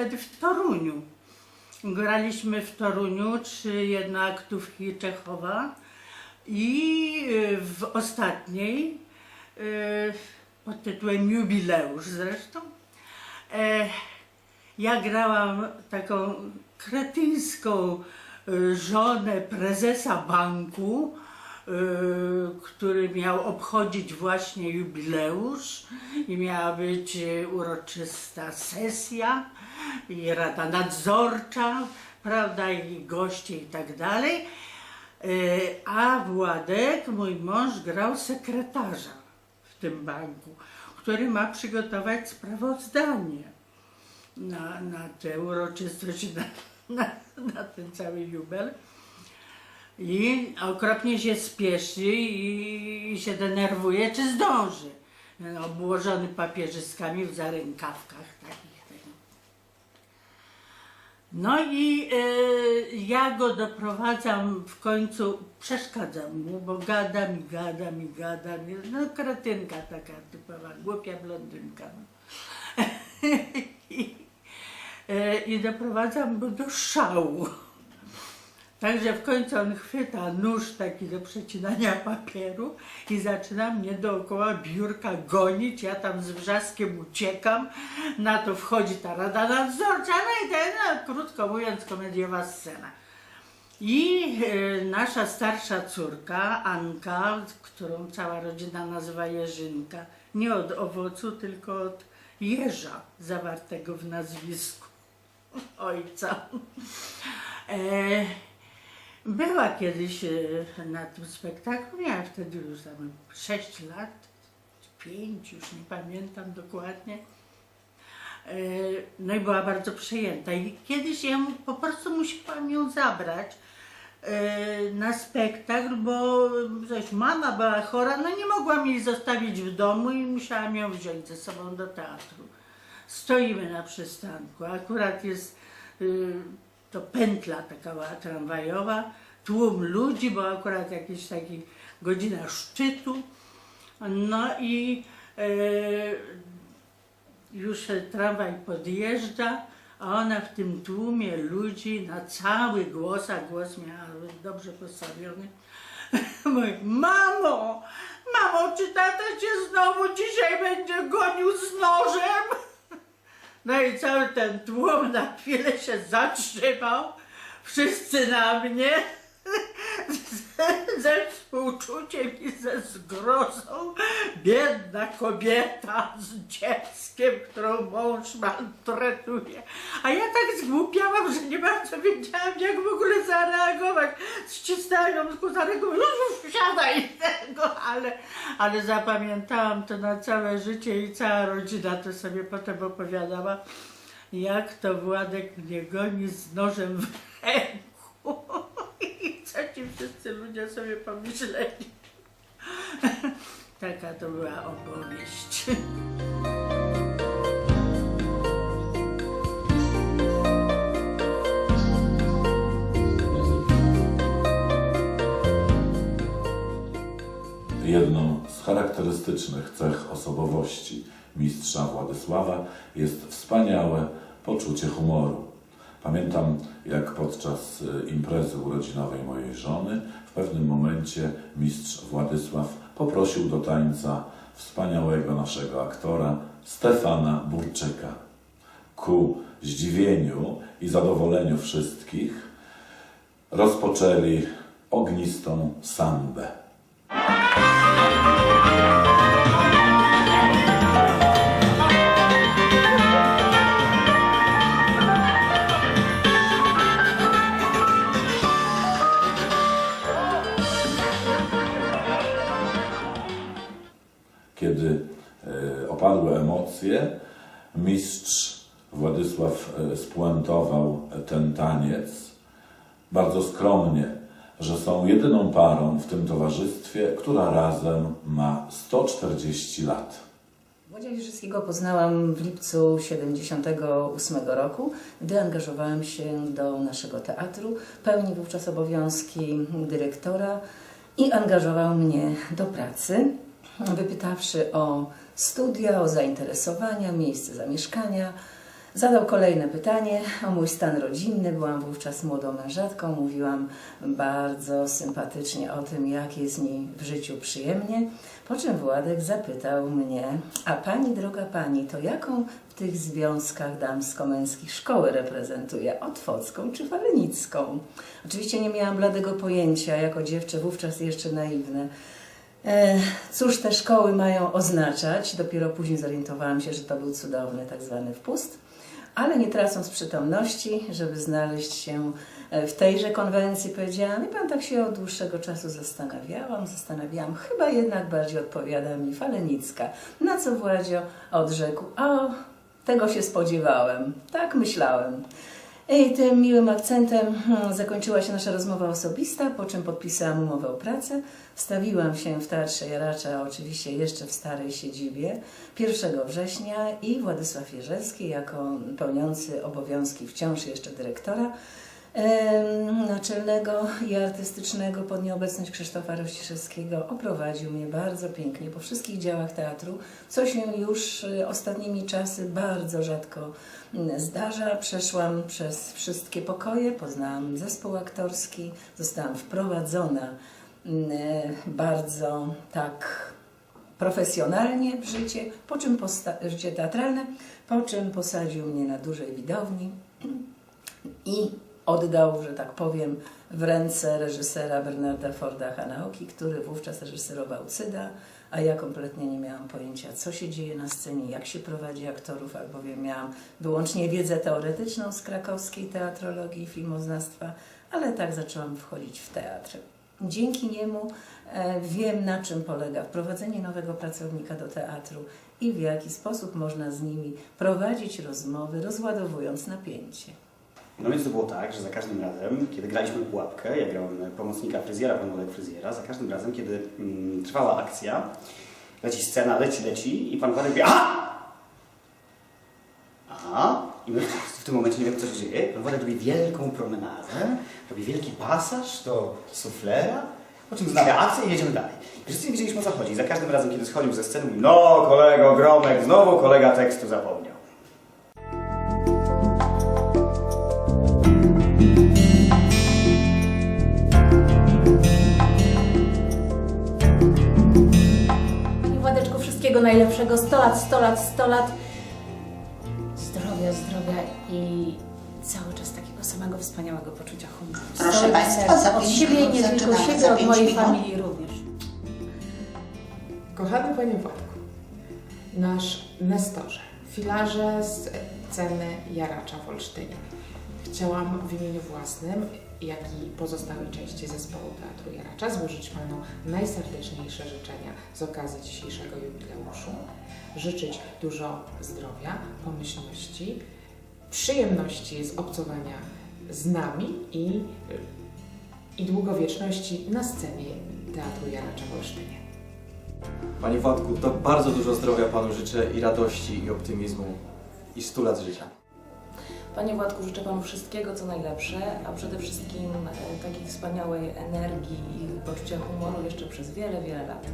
wtedy w Toruniu. Graliśmy w Toruniu trzy jednoaktówki Czechowa i y, w ostatniej y, pod tytułem Jubileusz zresztą e, ja grałam taką kretyńską y, żonę prezesa banku, który miał obchodzić właśnie jubileusz i miała być y, uroczysta sesja i rada nadzorcza, prawda, i goście i tak dalej. Y, A Władek, mój mąż, grał sekretarza w tym banku, który ma przygotować sprawozdanie na, na tę uroczystość, na, na, na ten cały jubel. I okropnie się spieszy i, się denerwuje, czy zdąży. Obłożony papieżyskami w zarękawkach takich. No i e, ja go doprowadzam w końcu, przeszkadzam mu, bo gadam i gadam i gadam. No kretynka taka typowa, głupia blondynka. No. I, e, I doprowadzam go do szału. Także w końcu on chwyta nóż taki do przecinania papieru i zaczyna mnie dookoła biurka gonić. Ja tam z wrzaskiem uciekam. Na to wchodzi ta rada nadzorcza. No i ten, no, krótko mówiąc, komediowa scena. I e, nasza starsza córka, Anka, którą cała rodzina nazywa Jerzynka, nie od owocu, tylko od jeża zawartego w nazwisku ojca. E, była kiedyś e, na tym spektaklu, miała wtedy już tam 6 lat, 5, już nie pamiętam dokładnie. E, No i była bardzo przejęta. I kiedyś ja po prostu musiałam ją zabrać e, na spektakl, bo coś mama była chora, no nie mogłam jej zostawić w domu i musiałam ją wziąć ze sobą do teatru. Stoimy na przystanku, akurat jest y, to pętla taka tramwajowa, tłum ludzi, bo akurat jakieś taki godzina szczytu. No i e, już tramwaj podjeżdża, a ona w tym tłumie ludzi na cały głos, a głos miała dobrze postawiony, mówi, mamo, mamo, czy tata cię znowu dzisiaj będzie gonił z nożem? No i cały ten tłum na chwilę się zatrzymał, wszyscy na mnie, ze, współczuciem i ze zgrozą. Biedna kobieta z dzieckiem, którą mąż maltretuje. A ja tak zgłupiałam, że nie bardzo wiedziałam, jak w ogóle zareagować. Ścisnęłam ją za ręką, już, już siadaj tego, ale, ale zapamiętałam to na całe życie i cała rodzina to sobie potem opowiadała, jak to Władek mnie goni z nożem w ręku. Co ci wszyscy ludzie sobie pomyśleli. Taka to była opowieść. Jedną z charakterystycznych cech osobowości mistrza Władysława jest wspaniałe poczucie humoru. Pamiętam, jak podczas y, imprezy urodzinowej mojej żony w pewnym momencie mistrz Władysław poprosił do tańca wspaniałego naszego aktora Stefana Burczyka. Ku zdziwieniu i zadowoleniu wszystkich rozpoczęli ognistą sambę. Bardzo skromnie, że są jedyną parą w tym towarzystwie, która razem ma 140 lat. Włodzieja Wierzewskiego poznałam w lipcu 78 roku, gdy angażowałam się do naszego teatru. Pełnił wówczas obowiązki dyrektora i angażował mnie do pracy, wypytawszy o studia, o zainteresowania, miejsce zamieszkania. Zadał kolejne pytanie o mój stan rodzinny. Byłam wówczas młodą mężatką. Mówiłam bardzo sympatycznie o tym, jak jest mi w życiu przyjemnie. Po czym Władek zapytał mnie, a pani, droga pani, to jaką w tych związkach damsko-męskich szkołę reprezentuje? Otwocką czy falenicką? Oczywiście nie miałam bladego pojęcia, jako dziewczę wówczas jeszcze naiwne. E, Cóż te szkoły mają oznaczać? Dopiero później zorientowałam się, że to był cudowny tak zwany wpust, ale nie tracąc przytomności, żeby znaleźć się e, w tejże konwencji, powiedziałam, i pan tak się od dłuższego czasu zastanawiałam, zastanawiałam, chyba jednak bardziej odpowiada mi falenicka. Na co Władzio odrzekł, o, tego się spodziewałem, tak myślałem. I tym miłym akcentem hmm, zakończyła się nasza rozmowa osobista, po czym podpisałam umowę o pracę. Wstawiłam się w Teatrze Jaracza, oczywiście jeszcze w starej siedzibie, 1 września i Władysław Jerzewski, jako pełniący obowiązki wciąż jeszcze dyrektora naczelnego i artystycznego pod nieobecność Krzysztofa Rościszewskiego oprowadził mnie bardzo pięknie po wszystkich działach teatru, co się już y, ostatnimi czasy bardzo rzadko mm, zdarza. Przeszłam przez wszystkie pokoje, poznałam zespół aktorski, zostałam wprowadzona mm, bardzo tak profesjonalnie w życie, po czym życie teatralne, po czym posadził mnie na dużej widowni i oddał, że tak powiem, w ręce reżysera Bernarda Forda Hanauki, który wówczas reżyserował Cyda, a ja kompletnie nie miałam pojęcia, co się dzieje na scenie, jak się prowadzi aktorów, albowiem miałam wyłącznie wiedzę teoretyczną z krakowskiej teatrologii i filmoznawstwa, ale tak zaczęłam wchodzić w teatr. Dzięki niemu e, wiem, na czym polega wprowadzenie nowego pracownika do teatru i w jaki sposób można z nimi prowadzić rozmowy, rozładowując napięcie. No więc to było tak, że za każdym razem, kiedy graliśmy pułapkę, ja grałem pomocnika fryzjera, pan Władek fryzjera, za każdym razem, kiedy mm, trwała akcja, leci scena, leci, leci i pan Władek mówi aha! Aha! I my w tym momencie nie wiem, co się dzieje. Pan Władek robi wielką promenadę, robi wielki pasaż do suflera, po czym znawia akcję i jedziemy dalej. I wszyscy nie wiedzieliśmy o co chodzi. Za każdym razem, kiedy schodził ze sceny, mówi no kolego Gromek, znowu kolega tekstu zapomniał. Najlepszego. 100 lat, 100 lat, 100 lat. Zdrowia, zdrowia i cały czas takiego samego wspaniałego poczucia humoru. Proszę państwa, za Od siebie nie tylko siebie, od mojej minut. familii również. Kochany Panie Władku, nasz Nestorze, filarze z ceny Jaracza w Olsztynie. Chciałam w imieniu własnym, jak i pozostałej części zespołu Teatru Jaracza złożyć Panu najserdeczniejsze życzenia z okazji dzisiejszego jubileuszu. Życzyć dużo zdrowia, pomyślności, przyjemności z obcowania z nami i, i długowieczności na scenie Teatru Jaracza w Olsztynie. Panie Władku, to bardzo dużo zdrowia Panu życzę i radości i optymizmu i 100 lat życia. Panie Władku, życzę Panu wszystkiego, co najlepsze, a przede wszystkim e, takiej wspaniałej energii i poczucia humoru jeszcze przez wiele, wiele lat.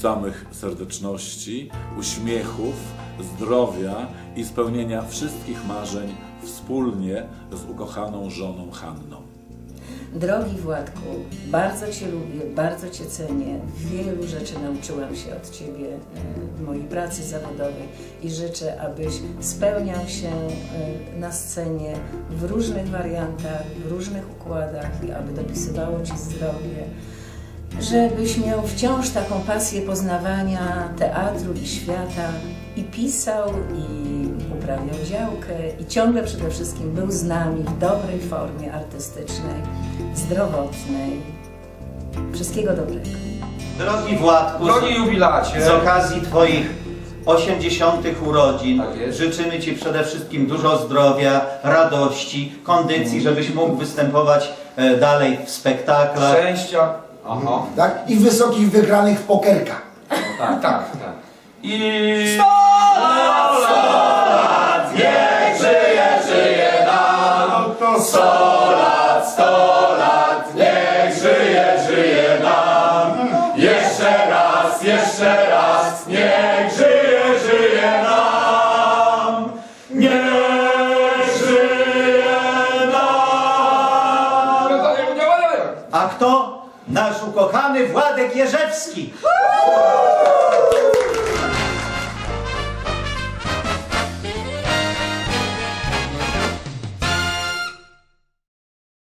samych serdeczności, uśmiechów, zdrowia i spełnienia wszystkich marzeń wspólnie z ukochaną żoną Hanną. Drogi Władku, bardzo Cię lubię, bardzo Cię cenię. Wielu rzeczy nauczyłam się od Ciebie e, w mojej pracy zawodowej i życzę, abyś spełniał się e, na scenie w różnych wariantach, w różnych układach i aby dopisywało Ci zdrowie. Żebyś miał wciąż taką pasję poznawania teatru i świata i pisał i uprawiał działkę i ciągle przede wszystkim był z nami w dobrej formie artystycznej, zdrowotnej. Wszystkiego dobrego. Drogi Władku, Drogi jubilacie, z okazji Twoich 80. urodzin Tak jest. życzymy Ci przede wszystkim dużo zdrowia, radości, kondycji, żebyś mógł występować e, dalej w spektaklach. szczęścia. Aha, tak? I wysokich wygranych w pokerka. tak, tak, tak. I... jeszcze raz niech żyje, żyje nam. Niech żyje nam. A kto? Nasz ukochany Władek Jerzewski.